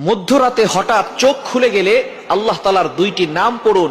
মধ্যরাতে হঠাৎ চোখ খুলে গেলে আল্লাহ তালার দুইটি নাম পড়ুন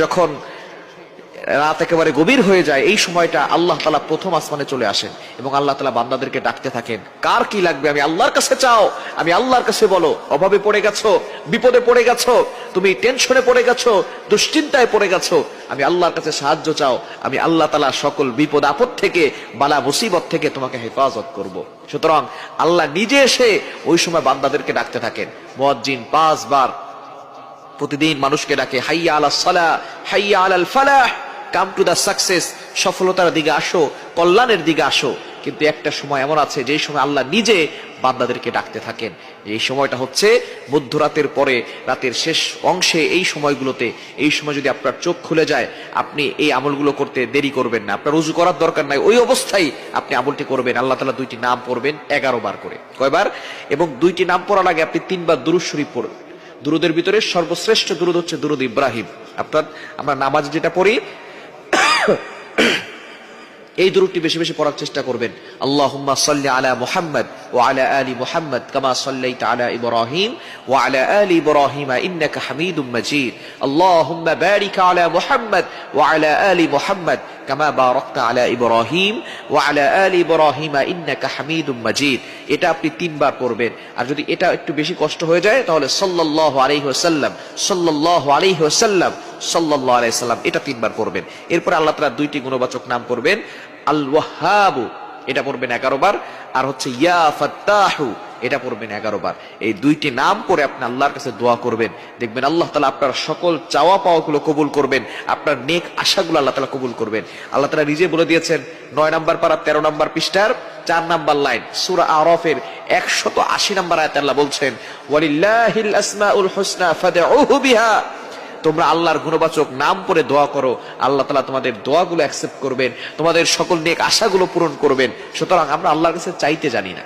যখন রাত একেবারে গভীর হয়ে যায়, এই সময়টা আল্লাহ তালা প্রথম আসমানে চলে আসেন এবং আল্লাহ তালা বান্দাদেরকে ডাকতে থাকেন, কার কি লাগবে আমি আল্লাহর কাছে চাও, আমি আল্লাহর কাছে বলো, অভাবে পড়ে গেছো, বিপদে পড়ে গেছো, তুমি টেনশনে পড়ে গেছো, দুশ্চিন্তায় পড়ে গেছো, আমি আল্লাহর কাছে সাহায্য চাও, আমি আল্লাহ তালা সকল বিপদ আপদ থেকে, বালা মুসিবত থেকে তোমাকে হেফাজত করব। সুতরাং আল্লাহ নিজে এসে ওই সময় বান্দাদেরকে ডাকতে থাকেন, মুয়াজ্জিন পাঁচবার প্রতিদিন মানুষকে ডাকে, হাইয়া আলা সালা, হাইয়া আলাল ফালাহ, কাম টু দা সাকসেস, সফলতার দিকে আসো, কল্যাণের দিকে আসো। কিন্তু একটা সময় এমন আছে যে সময় আল্লাহ নিজে বান্দাদেরকে ডাকতে থাকেন। এই সময়টা হচ্ছে মধ্যরাতের পরে, রাতের শেষ অংশে এই সময়গুলোতে। এই সময় যদি আপনার চোখ খুলে যায়, আপনি এই আমলগুলো করতে দেরি করবেন না। আপনার উজু করার দরকার নাই। ওই অবস্থায় আপনি আমলটি করবেন। আল্লাহ তালা দুইটি নাম পড়বেন, এগারো বার করে। কয়বার? এবং দুইটি নাম পড়ার আগে আপনি তিনবার দুরুদ শরীফ পড়বেন। দুরুদের ভিতরে সর্বশ্রেষ্ঠ দুরুদ হচ্ছে দুরুদ ইব্রাহিম। অর্থাৎ আমরা নামাজ যেটা পড়ি, এই দুরুদটি বেশি বেশি পড়ার চেষ্টা করবেন। আল্লাহ সাল্লি আলা মুহাম্মদ কামা সাল্লাইতা আলা ইব্রাহিম ওয়া আলা আলি ইব্রাহিম ইন্নাকা হামিদুম মাজিদ। আল্লাহুম্মা বারিক আলা মুহাম্মদ ওয়া আলা আলি মুহাম্মদ কামা বারাকতা আলা ইব্রাহিম ওয়া আলা আলি ইব্রাহিম ইন্নাকা হামিদুম মাজিদ। এটা আপনি তিনবার পড়বেন। আর যদি এটা একটু বেশি কষ্ট হয়ে যায়, তাহলে সাল্লাল্লাহু আলাইহি ওয়াসাল্লাম, সাল্লাল্লাহু আলাইহি ওয়াসাল্লাম, সাল্লাল্লাহু আলাইহি সাল্লাম এটা তিনবার পড়বেন। এরপর আল্লাহ তাআলা দুইটি গুণবাচক নাম করবেন আল ওয়াহাবু এটা পড়বেন এগারো বার। আর হচ্ছে ইয়া ফাত্তাহু, এটা পড়বেন এগারো বার। এই দুইটি নাম পরে আপনি আল্লাহর কাছে দোয়া করবেন। দেখবেন আল্লাহ তালা আপনার সকল চাওয়া পাওয়াগুলো কবুল করবেন। আপনার নেক আশাগুলো আল্লাহ তালা কবুল করবেন। আল্লাহ তালা নিজে বলে দিয়েছেন, নয় নাম্বার পারা, তেরো নাম্বার পৃষ্ঠার চার নাম্বার লাইন, সুরা আরফের একশত আশি নাম্বার আয়াত আল্লাহ বলছেন, ওয়ালিল্লাহিল আসমাউল হুসনা ফাদউহু বিহা। তোমরা আল্লাহর গুণবাচক নাম পরে দোয়া করো, আল্লাহ তালা তোমাদের দোয়াগুলো অ্যাকসেপ্ট করবেন, তোমাদের সকল নেক আশাগুলো পূরণ করবেন। সুতরাং আমরা আল্লাহর কাছে চাইতে জানি না।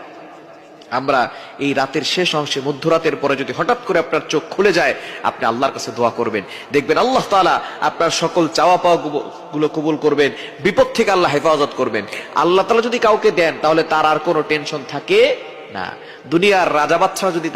আমরা এই রাতের শেষ অংশে মধ্যরাতের পরে যদি হঠাৎ করে আপনার চোখ খুলে যায়, আপনি আল্লাহর কাছে দোয়া করবেন। দেখবেন আল্লাহ তাআলা আপনার সকল চাওয়া পাওয়া গুলো কবুল করবেন, বিপদ থেকে আল্লাহ হেফাজত করবেন। আল্লাহ তালা যদি কাউকে দেন, তাহলে তার আর কোনো টেনশন থাকে না। দুনিয়ার রাজা বাচ্চা যদি